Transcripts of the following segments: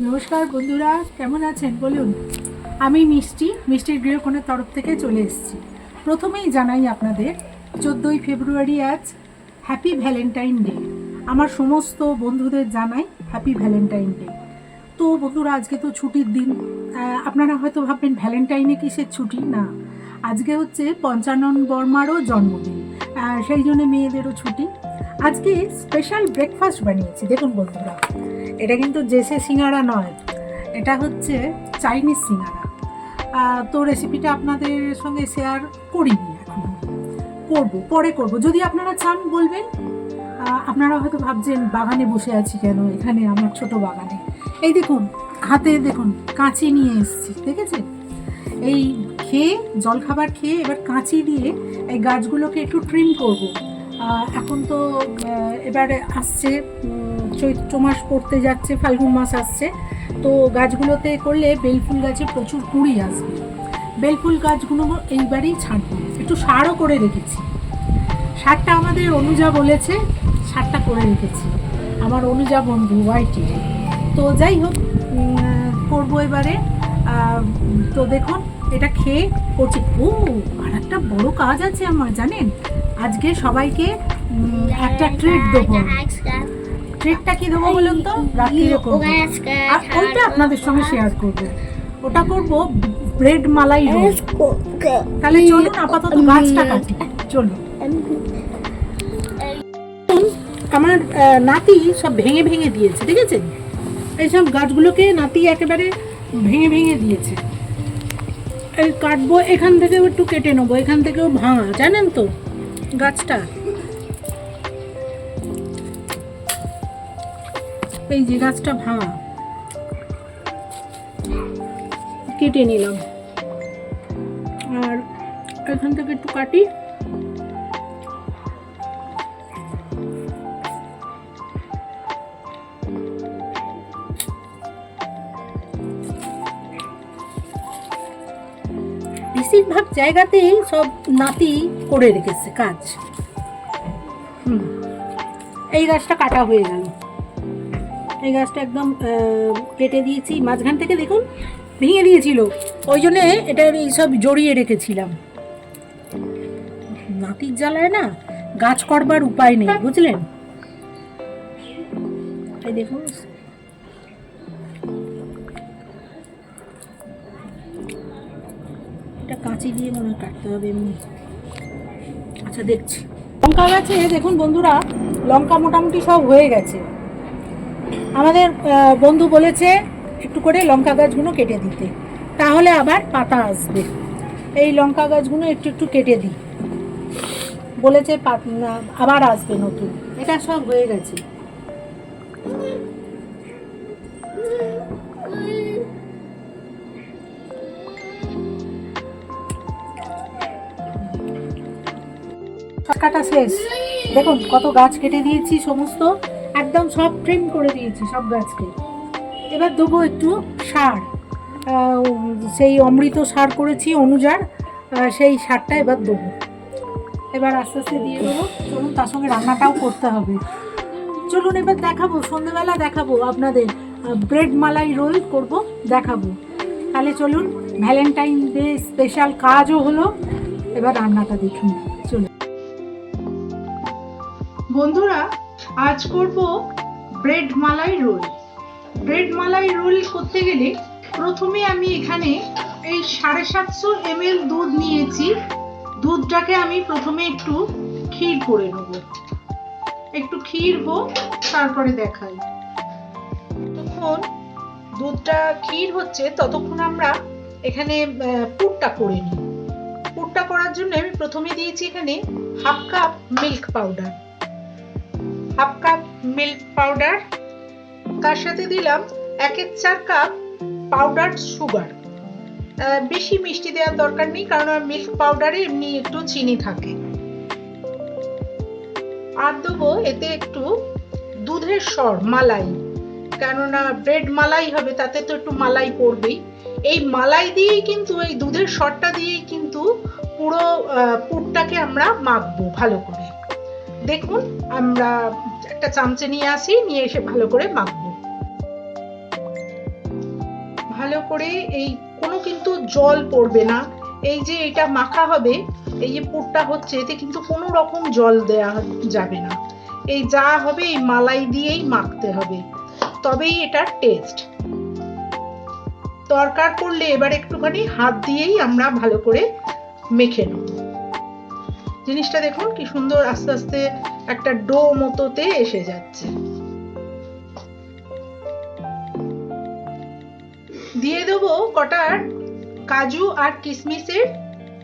নমস্কার বন্ধুরা, কেমন আছেন? বলুন, আমি মিষ্টি, মিষ্টির গৃহকোণের তরফ থেকে চলে এসেছি। প্রথমেই জানাই আপনাদের, চোদ্দোই ফেব্রুয়ারি আজ হ্যাপি ভ্যালেন্টাইন ডে আমার সমস্ত বন্ধুদের জানাই হ্যাপি ভ্যালেন্টাইন ডে তো বন্ধুরা, আজকে তো ছুটির দিন। আপনারা হয়তো ভাববেন ভ্যালেন্টাইনে কিসের ছুটি? না। আজকে হচ্ছে পঞ্চানন বর্মারও জন্মদিন। সেই জন্য মেয়েদেরও ছুটি। আজকে স্পেশাল ব্রেকফাস্ট বানিয়েছি, দেখুন বন্ধুরা। এটা কিন্তু জেসে সিঙ্গারা নয়, এটা হচ্ছে চাইনিজ সিঙ্গারা। তো রেসিপিটা আপনাদের সঙ্গে শেয়ার করিনি এখন। করব, পরে করব। যদি আপনারা চান বলবেন আপনারা হয়তো ভাবছেন, বাগানে বসে আছি কেন? এখানে আমার ছোট বাগানে। এই দেখুন, হাতে দেখুন, কাঁচি নিয়ে এসেছি, দেখেছেন? এই খেয়ে, জলখাবার খেয়ে এবার কাঁচি দিয়ে এই গাছগুলোকে একটু ট্রিম করব। এখন তো এবারে আসছে চৈত্র মাস পড়তে যাচ্ছে, ফাল্গুন মাস আসছে। তো গাছগুলোতে করলে বেলফুল গাছে প্রচুর কুড়ি আসবে। বেলফুল গাছগুলো এইবারেই ছাড়বো। একটু সারও করে রেখেছি। সারটা আমাদের অনুজা বলেছে, সারটা করে রেখেছি। আমার অনুজা বন্ধু ওয়াইটি তো যাই হোক করব এবারে। তো দেখুন, এটা খেয়ে করছি। ও, আর একটা বড় কাজ আছে আমার, জানেন? আজকে সবাইকে একটা ট্রিট দেবো। ট্রিটটা কি দেবো বলুন তো? রাত্রিরে আর ওইটা আপনাদের সঙ্গে শেয়ার করব। ওটা করব ব্রেড মালাই রোল। তাহলে চলুন আপাতত গাছটা কাটি। চলুন। আমার নাতি সব ভেঙে ভেঙে দিয়েছে, ঠিক আছে? এইসব গাছগুলোকে নাতি একেবারে ভেঙে ভেঙে দিয়েছে। কাটবো, এখান থেকেও একটু কেটে নেব, এখান থেকেও ভাঙা, জানেন তো? গাছটা। এই যে গাছটা ভাঙা। কেটে নিলাম। আর এখান থেকে একটু কাটি। বেশিরভাগ জায়গাতেই সব নাতি করে রেখেছে কাজ। এই গাছটা কাটা হয়ে গেল। এই গাছটা একদম কেটে দিয়েছি। মাঝখান থেকে দেখুন, ভেঙে দিয়েছিল। ওই জন্যে এটা এইসব জড়িয়ে রেখেছিলাম। নাতির জ্বালায় না গাছ করবার উপায় নেই, বুঝলেন? এই দেখুন। কাঁচি দিয়ে মনে কাটতে হবে এমনি। আচ্ছা দেখছি। লঙ্কা গাছে, দেখুন বন্ধুরা, লঙ্কা মোটামুটি সব হয়ে গেছে। আমাদের বন্ধু বলেছে একটু করে লঙ্কা গাছগুলো কেটে দিতে। তাহলে আবার পাতা আসবে। এই লঙ্কা গাছগুলো একটু একটু কেটে দিই। বলেছে আবার আসবে নতুন। এটা সব হয়ে গেছে। কাটা শেষ। দেখুন কত গাছ কেটে দিয়েছি সমস্ত। একদম সব ট্রিম করে দিয়েছি সব গাছকে। এবার দেবো একটু সার। সেই অমৃত সার করেছি অনুজার। আহ, সেই সারটা এবার দেবো। এবার আস্তে আস্তে দিয়ে দেবো। চলুন তার সঙ্গে রান্নাটাও করতে হবে। চলুন এবার দেখাবো সন্ধ্যেবেলা দেখাবো আপনাদের। ব্রেড মালাই রোল করব দেখাবো। তাহলে চলুন ভ্যালেন্টাইন ডে স্পেশাল কাজও হলো। এবার রান্নাটা দেখুন বন্ধুরা, আজ করব bread malai roll. Bread malai roll করতে গেলে প্রথমে আমি এখানে এই সাড়ে সাতশো এমএল দুধ নিয়েছি। দুধটাকে আমি প্রথমে একটু ক্ষীর করে নেব। একটু ক্ষীর হোক, তারপরে দেখাই। তখন দুধটা ক্ষীর হচ্ছে, ততক্ষণ আমরা এখানে পুরটা করে নিই। পুরটা করার জন্য আমি প্রথমে দিয়েছি এখানে half cup milk powder. Half cup milk powder. তার সাথে দিলাম একের চার কাপ পাউডার সুগার। বেশি মিষ্টি দেওয়ার দরকার নেই, কারণ মিল্ক পাউডারে এমনি একটু চিনি থাকে। আর দেবো এতে একটু দুধের স্বর, মালাই। কেননা ব্রেড মালাই হবে, তাতে তো একটু মালাই পড়বেই। এই মালাই দিয়েই কিন্তু, এই দুধের স্বরটা দিয়েই কিন্তু পুরো পুরটাকে আমরা মাখবো ভালো করে। দেখুন, আমরা একটা চামচে নিয়ে আসি, নিয়ে এসে ভালো করে মাখবো। ভালো করে এই কোনো কিন্তু জল পড়বে না। এই যে এটা মাখা হবে, এই যে পুরটা হচ্ছে, এতে কিন্তু কোনো রকম জল দেওয়া যাবে না। এই যা হবে, এই মালাই দিয়েই মাখতে হবে। তবেই এটার টেস্ট দরকার পড়লে এবার একটুখানি হাত দিয়েই আমরা ভালো করে মেখে নেব। জিনিসটা দেখুন কি সুন্দর আস্তে আস্তে একটা ডো মতোতে এসে যাচ্ছে। দিয়ে দেবো কটার কাজু আর কিশমিশের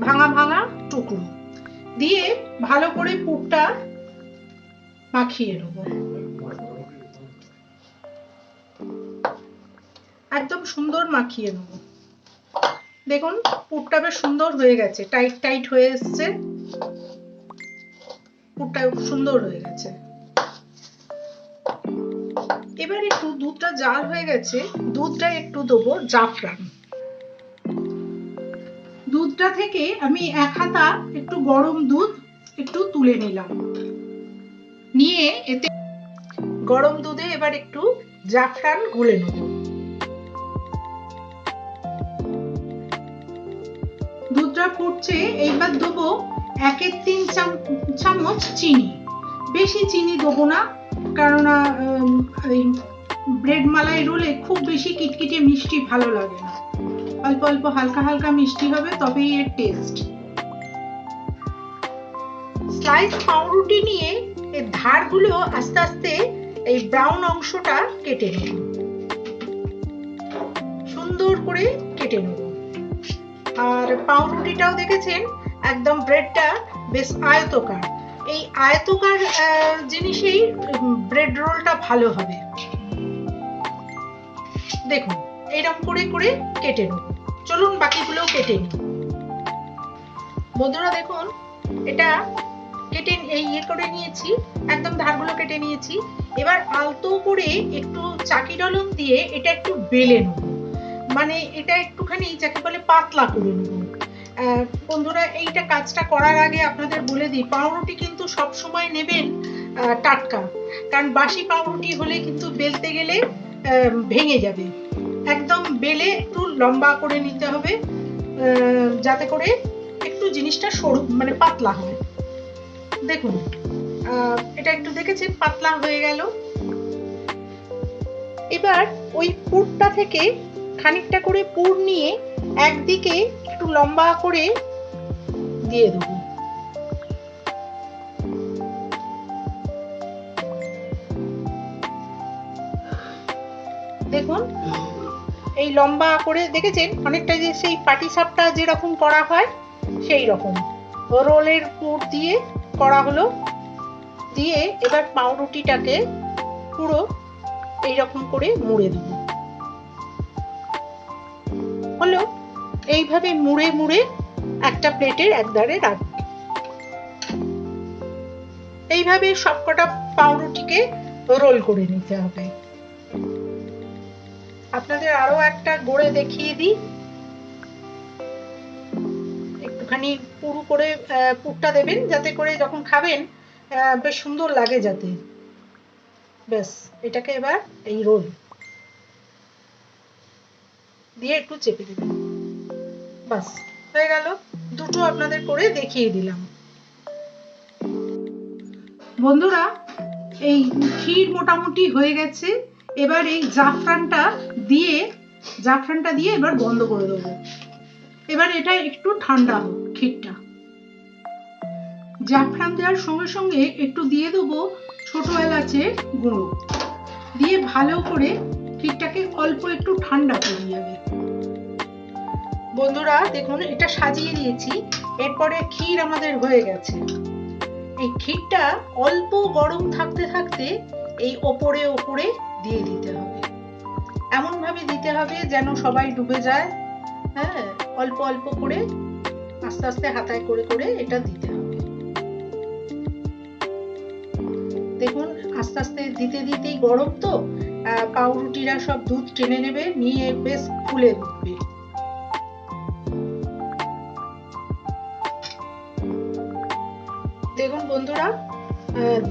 ভাঙা ভাঙা টুকরো। দিয়ে ভালো করে পুরটা মাখিয়ে নেব। একদম সুন্দর মাখিয়ে নেব। দেখুন পুরটা বেশ সুন্দর হয়ে গেছে, টাইট টাইট হয়ে এসছে। পুরটা সুন্দর হয়ে গেছে। এবার একটু দুধটা জাল হয়ে গেছে, দুধটা একটু দেবো জাফরান। দুধটা থেকে আমি এক হাতা একটু গরম দুধ একটু তুলে নিলাম। নিয়ে এতে গরম দুধে এবার একটু জাফরান গুলে নেব। দুধটা ফুটছে, এইবার দেবো একের তিন চামচ চিনি। বেশি চিনি দেবো না, কেননা ব্রেড মালাই রোলে খুব বেশি কিটকিটে মিষ্টি ভালো লাগে না। অল্প অল্প হালকা হালকা মিষ্টি হবে, তবেই এর টেস্ট স্লাইস পাউরুটি নিয়ে এর ধারগুলো আস্তে আস্তে এই ব্রাউন অংশটা কেটে নেব। সুন্দর করে কেটে নেব। আর পাউরুটিটাও দেখেছেন একদম ব্রেডটা বেশ আয়তকার। এই আয়তকার জিনিসেই ব্রেড রোলটা ভালো হবে। দেখুন এরকম করে করে কেটে নিন। চলুন বাকিগুলোও কেটে নিই। বন্ধুরা, দেখুন, এটা কেটে এই ইয়ে করে নিয়েছি, একদম ধারগুলো কেটে নিয়েছি। এবার আলতো করে একটু চাকি ডলন দিয়ে এটা একটু বেলে নেব। মানে এটা একটুখানি, যাকে বলে পাতলা করে নেব। বন্ধুরা, এইটা কাজটা করার আগে আপনাদের বলে দিই, পাউরুটি কিন্তু সব সময় নেবেন টাটকা। কারণ বাসি পাউরুটি হলে কিন্তু বেলতে গেলে ভেঙে যাবে। একদম বেলে একটু লম্বা করে নিতে হবে যাতে করে একটু জিনিসটা সরু মানে পাতলা হয়। দেখুন এটা একটু দেখেছেন? পাতলা হয়ে গেল। এবার ওই পুরটা থেকে খানিকটা করে পুর নিয়ে একদিকে একটু লম্বা করে দিয়ে দেবো। দেখুন, এই লম্বা করে দেখেছেন? অনেকটা যে সেই পাটি সাপটা যেরকম করা হয়, সেই রকম। রোলের পুর দিয়ে করা হলো। দিয়ে এবার পাউরুটিটাকে পুরো এইরকম করে মুড়ে দেব। হলো এইভাবে মুড়ে মুড়ে একটা প্লেটের একধারে রাখবে এইভাবে সবকটা পাউরুটিকে রোল করে নিতে হবে। আপনাদের আরও একটা গড়ে দেখিয়ে দিই। একটুখানি পুরু করে পুরটা দেবেন যাতে করে যখন খাবেন বেশ সুন্দর লাগে যাতে। ব্যাস, এটাকে এবার এই রোল দিয়ে একটু চেপে দেবেন। বাস, হয়ে গেল। দুটো আপনাদের করে দেখিয়ে দিলাম। বন্ধুরা, এই ক্ষীর মোটামুটি হয়ে গেছে। এবার এই জাফরানটা দিয়ে জাফরানটা দিয়ে এবার বন্ধ করে দেবো। এবার এটা একটু ঠান্ডা হোক ক্ষীরটা। জাফরান দেওয়ার সঙ্গে সঙ্গে একটু দিয়ে দেবো ছোট এলাচের গুঁড়ো। দিয়ে ভালো করে ক্ষীরটাকে অল্প একটু ঠান্ডা করে যাবে বন্ধুরা, দেখুন, এটা সাজিয়ে দিয়েছি এরপরে ক্ষীর আমাদের হয়ে গেছে। এই ক্ষীরটা অল্প গরম থাকতে থাকতে এই ওপরে ওপরে দিয়ে দিতে হবে। এমন ভাবে দিতে হবে যেন সবাই ডুবে যায়। হ্যাঁ অল্প অল্প করে আস্তে আস্তে হাতায় করে করে এটা দিতে হবে। দেখুন, আস্তে আস্তে দিতে দিতেই গরম তো। পাউরুটিরা সব দুধ টেনে নেবে, নিয়ে বেশ ফুলে উঠবে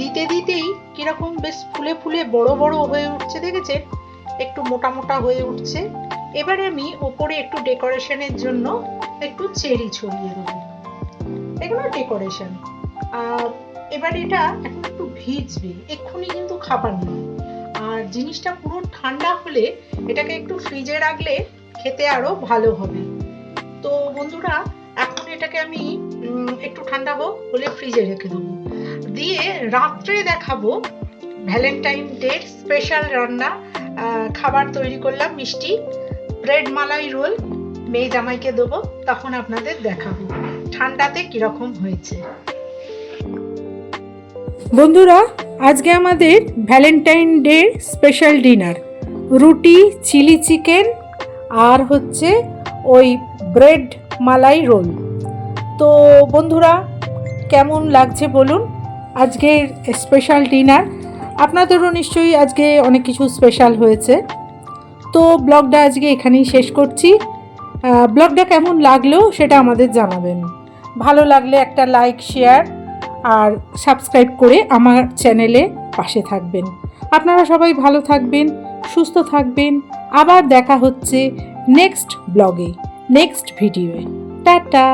দিতে দিতেই কীরকম বেশ ফুলে ফুলে বড় বড় হয়ে উঠছে, দেখেছেন? একটু মোটা মোটা হয়ে উঠছে। এবারে আমি ওপরে একটু ডেকোরেশনের জন্য একটু চেরি ছড়িয়ে দেবো। এগুলো ডেকোরেশন। এবার এটা এখন একটু ভিজবে, এক্ষুনি কিন্তু খাবার নয়। আর জিনিসটা পুরো ঠান্ডা হলে এটাকে একটু ফ্রিজে রাখলে খেতে আরও ভালো হবে। তো বন্ধুরা, এখন এটাকে আমি একটু ঠান্ডা হোক, হলে ফ্রিজে রেখে দেবো। দিয়ে রাত্রে দেখাবো ভ্যালেন্টাইন ডে স্পেশাল রান্না খাবার তৈরি করলাম মিষ্টি। ব্রেড মালাই রোল মেয়ে জামাইকে দেবো, তখন আপনাদের দেখাবো। ঠান্ডাতে কীরকম হয়েছে। বন্ধুরা, আজকে আমাদের ভ্যালেন্টাইন ডে স্পেশাল ডিনার রুটি, চিলি চিকেন, আর হচ্ছে ওই ব্রেড মালাই রোল তো বন্ধুরা, কেমন লাগছে বলুন? আজকের স্পেশাল ডিনার আপনাদেরও নিশ্চয়ই আজকে অনেক কিছু স্পেশাল হয়েছে। তো ব্লগটা আজকে এখানেই শেষ করছি। ব্লগটা কেমন লাগল সেটা আমাদের জানাবেন। ভালো লাগলে একটা লাইক শেয়ার আর সাবস্ক্রাইব করে আমার চ্যানেলে পাশে থাকবেন। আপনারা সবাই ভালো থাকবেন, সুস্থ থাকবেন। আবার দেখা হচ্ছে নেক্সট ব্লগে নেক্সট ভিডিওয়ে টাটা!